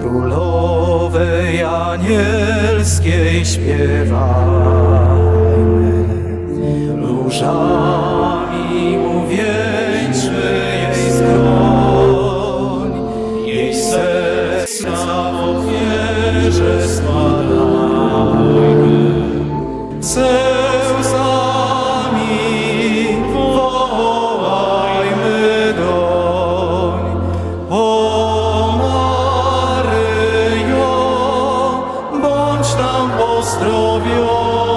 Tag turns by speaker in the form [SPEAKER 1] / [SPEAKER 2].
[SPEAKER 1] Królowej anielskiej śpiewajmy, różami uwieńczmy jej skroń, jej serca w ofierze składajmy. nam pozdrowią.